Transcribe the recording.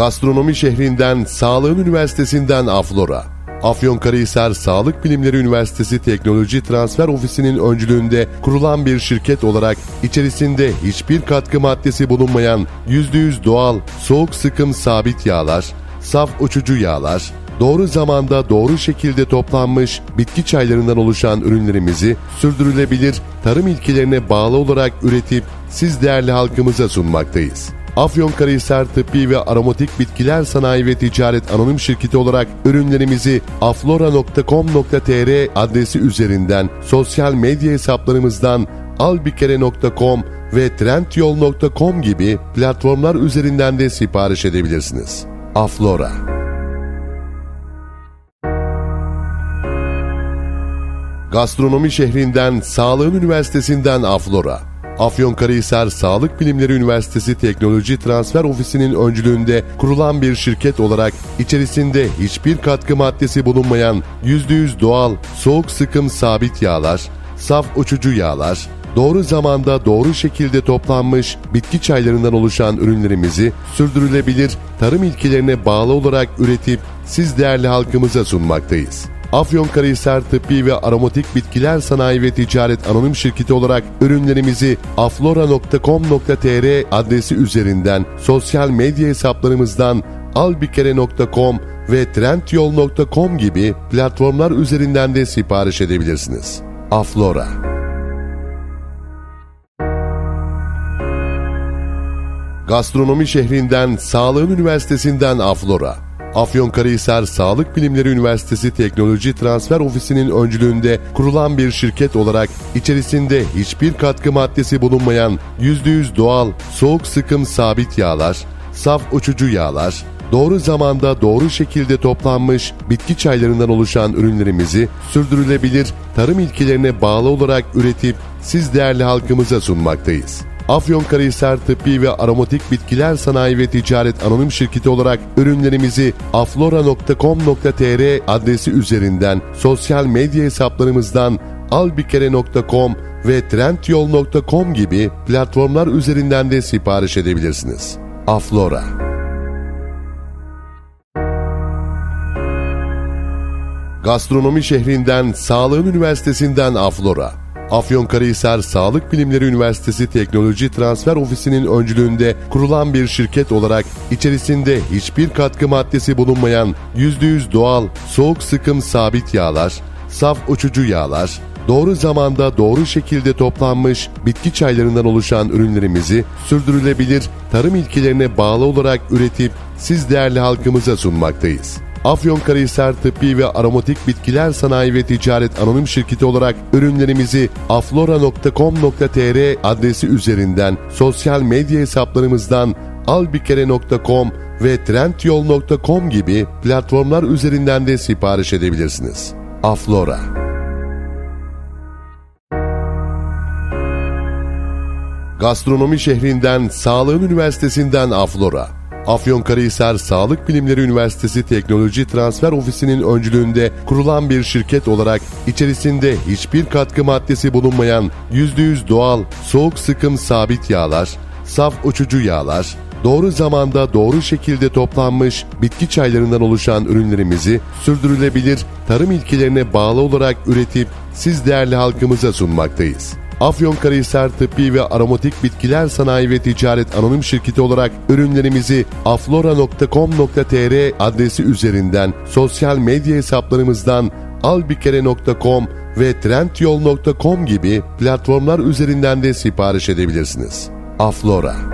Gastronomi şehrinden Sağlığın Üniversitesi'nden Aflora. Afyonkarahisar Sağlık Bilimleri Üniversitesi Teknoloji Transfer Ofisi'nin öncülüğünde kurulan bir şirket olarak içerisinde hiçbir katkı maddesi bulunmayan %100 doğal, soğuk sıkım sabit yağlar, saf uçucu yağlar, doğru zamanda doğru şekilde toplanmış bitki çaylarından oluşan ürünlerimizi sürdürülebilir tarım ilkelerine bağlı olarak üretip siz değerli halkımıza sunmaktayız. Afyonkarahisar Tıbbi ve Aromatik Bitkiler Sanayi ve Ticaret Anonim Şirketi olarak ürünlerimizi aflora.com.tr adresi üzerinden sosyal medya hesaplarımızdan albikere.com ve trendyol.com gibi platformlar üzerinden de sipariş edebilirsiniz. Aflora Gastronomi şehrinden Sağlığın Üniversitesi'nden Aflora. Afyonkarahisar Sağlık Bilimleri Üniversitesi Teknoloji Transfer Ofisi'nin öncülüğünde kurulan bir şirket olarak içerisinde hiçbir katkı maddesi bulunmayan %100 doğal, soğuk sıkım sabit yağlar, saf uçucu yağlar, doğru zamanda doğru şekilde toplanmış bitki çaylarından oluşan ürünlerimizi sürdürülebilir tarım ilkelerine bağlı olarak üretip siz değerli halkımıza sunmaktayız. Afyonkarahisar Tıbbi ve Aromatik Bitkiler Sanayi ve Ticaret Anonim Şirketi olarak ürünlerimizi aflora.com.tr adresi üzerinden sosyal medya hesaplarımızdan albikere.com ve trendyol.com gibi platformlar üzerinden de sipariş edebilirsiniz. Aflora Gastronomi şehrinden Sağlığın Üniversitesi'nden Aflora. Afyonkarahisar Sağlık Bilimleri Üniversitesi Teknoloji Transfer Ofisi'nin öncülüğünde kurulan bir şirket olarak içerisinde hiçbir katkı maddesi bulunmayan %100 doğal, soğuk sıkım sabit yağlar, saf uçucu yağlar, doğru zamanda doğru şekilde toplanmış bitki çaylarından oluşan ürünlerimizi sürdürülebilir tarım ilkelerine bağlı olarak üretip siz değerli halkımıza sunmaktayız. Afyonkarahisar Tıbbi ve Aromatik Bitkiler Sanayi ve Ticaret Anonim Şirketi olarak ürünlerimizi aflora.com.tr adresi üzerinden sosyal medya hesaplarımızdan albikere.com ve trendyol.com gibi platformlar üzerinden de sipariş edebilirsiniz. Aflora Gastronomi şehrinden Sağlığın Üniversitesi'nden Aflora. Afyonkarahisar Sağlık Bilimleri Üniversitesi Teknoloji Transfer Ofisi'nin öncülüğünde kurulan bir şirket olarak içerisinde hiçbir katkı maddesi bulunmayan %100 doğal, soğuk sıkım sabit yağlar, saf uçucu yağlar, doğru zamanda doğru şekilde toplanmış bitki çaylarından oluşan ürünlerimizi sürdürülebilir tarım ilkelerine bağlı olarak üretip siz değerli halkımıza sunmaktayız. Afyonkarahisar Tıbbi ve Aromatik Bitkiler Sanayi ve Ticaret Anonim Şirketi olarak ürünlerimizi aflora.com.tr adresi üzerinden sosyal medya hesaplarımızdan albikere.com ve trendyol.com gibi platformlar üzerinden de sipariş edebilirsiniz. Aflora Gastronomi şehrinden Sağlığın Üniversitesi'nden Aflora. Afyonkarahisar Sağlık Bilimleri Üniversitesi Teknoloji Transfer Ofisi'nin öncülüğünde kurulan bir şirket olarak içerisinde hiçbir katkı maddesi bulunmayan %100 doğal, soğuk sıkım sabit yağlar, saf uçucu yağlar, doğru zamanda doğru şekilde toplanmış bitki çaylarından oluşan ürünlerimizi sürdürülebilir tarım ilkelerine bağlı olarak üretip siz değerli halkımıza sunmaktayız. Afyonkarahisar Tıbbi ve Aromatik Bitkiler Sanayi ve Ticaret Anonim Şirketi olarak ürünlerimizi aflora.com.tr adresi üzerinden sosyal medya hesaplarımızdan albikere.com ve trendyol.com gibi platformlar üzerinden de sipariş edebilirsiniz. Aflora